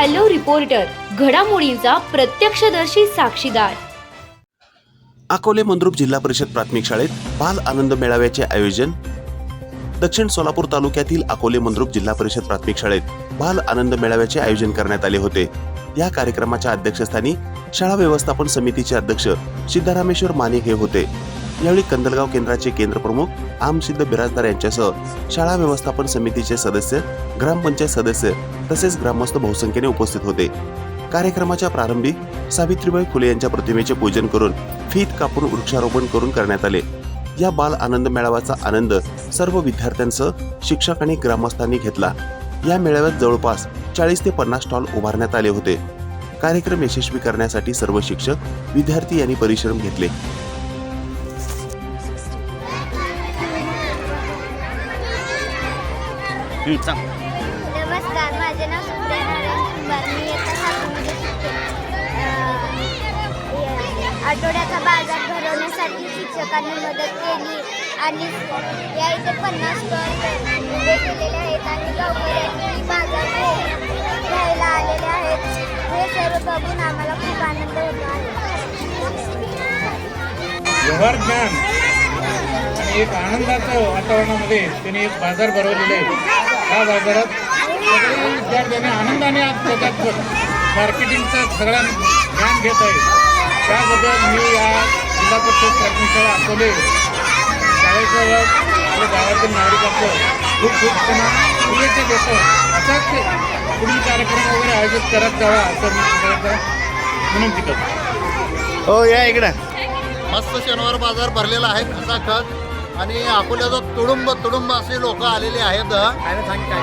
Hello reporter घडामोडींचा प्रत्यक्षदर्शी साक्षीदार. अकोले मंद्रुप जिल्हा परिषद प्राथमिक शाळेत बाल आनंद मेळाव्याचे आयोजन. दक्षिण सोलापूर तालुक्यातील अकोले मंद्रुप जिल्हा परिषद प्राथमिक शाळेत बाल आनंद मेळाव्याचे आयोजन करण्यात आले होते. या कार्यक्रमाच्या अध्यक्षस्थानी शाळा व्यवस्थापन समितीचे अध्यक्ष सिद्धरामेश्वर माने हे होते. यावेळी कंदलगाव केंद्राचे केंद्र प्रमुख आमसिद्ध बिराजदार यांच्यासह शाळा व्यवस्थापन समितीचे सदस्य ग्रामपंचायत सदस्य तसेच ग्रामस्थ बहुसंख्येने उपस्थित होते. कार्यक्रमाच्या प्रारंभी सावित्रीबाई फुले यांच्या प्रतिमेचे पूजन करून फीत कापून वृक्षारोपण करून करण्यात आले. या बाल आनंद मेळाव्याचा आनंद सर्व विद्यार्थ्यांसह शिक्षक आणि ग्रामस्थांनी घेतला. या मेळाव्यात जवळपास चाळीस ते पन्नास स्टॉल उभारण्यात आले होते. कार्यक्रम यशस्वी करण्यासाठी सर्व शिक्षक विद्यार्थी यांनी परिश्रम घेतले. नमस्कार माझे नाव सुप्रिया कुंभार. मी येत्या सातवीमध्ये शिकते. अं, आठवड्याचा बाजार भरवण्यासाठी शिक्षकांनी मदत केली आणि या इथे पन्नास स्टॉल उभे केलेले आहेत आणि गावकऱ्यांनी बाजार घ्यायला आलेले आहेत. हे सर्व बघून आम्हाला खूप आनंद होतो आहे. व्यवहार ज्ञान. आणि एक आनंदाचं वातावरणामध्ये त्यांनी एक बाजार भरवलेला आहे. त्या बाजारात सगळे विद्यार्थ्यांनी आनंदाने आज त्याच्यात मार्केटिंगचं सगळं ज्ञान घेत आहे. त्याबद्दल मी या जिल्हा परिषद प्राथमिक शाळा अकोले शाळेचं व आपल्या गावातील नागरिकांचं खूप खूप त्यांना शुभेच्छा देतो. असाच ते पुढील कार्यक्रम वगैरे आयोजित करत जावा असं मी सगळ्यांना विनंती करतो. हो या इकडं. मस्त शनिवार बाजार भरलेला आहे खचाखच आणि अकोल्याचा तुडुंब तुडुंब असे लोक आलेले आहेत.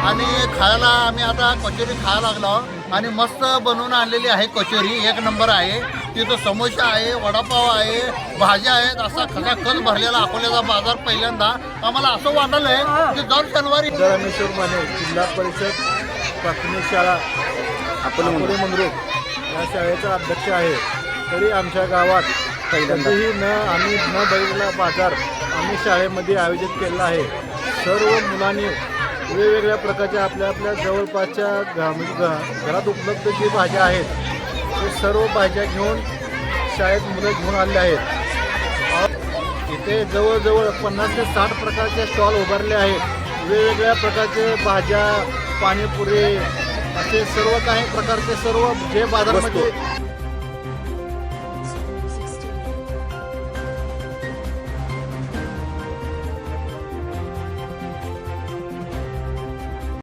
आणि खायला आम्ही आता कचोरी खायला लागलो आणि मस्त बनवून आणलेली आहे कचोरी. एक नंबर आहे. तिथं समोसा आहे वडापाव आहे भाज्या आहेत. असा खचाखच भरलेला अकोल्याचा बाजार पहिल्यांदा. आम्हाला असं वाटलं आहे की दर शनिवारी रामेश्वर माने जिल्हा परिषद प्राथमिक शाळा अकोले मंद्रुप या शाळेचा अध्यक्ष आहे. तरी आमच्या गावात कधीही न आम्ही न बघितला बाजार आम्ही शाळेमध्ये आयोजित केलेला आहे. सर्व मुलांनी वेगवेगळ्या प्रकारच्या आपल्या आपल्या जवळपासच्या घा- म्हणजे घरात उपलब्ध जे भाज्या आहेत ते सर्व भाज्या घेऊन शाळेत मुलं घेऊन आले आहेत. इथे जवळजवळ पन्नास ते साठ प्रकारचे स्टॉल उभारले आहेत. वेगवेगळ्या प्रकारचे भाज्या पाणीपुरी असे सर्व काही प्रकारचे सर्व जे बाजारामध्ये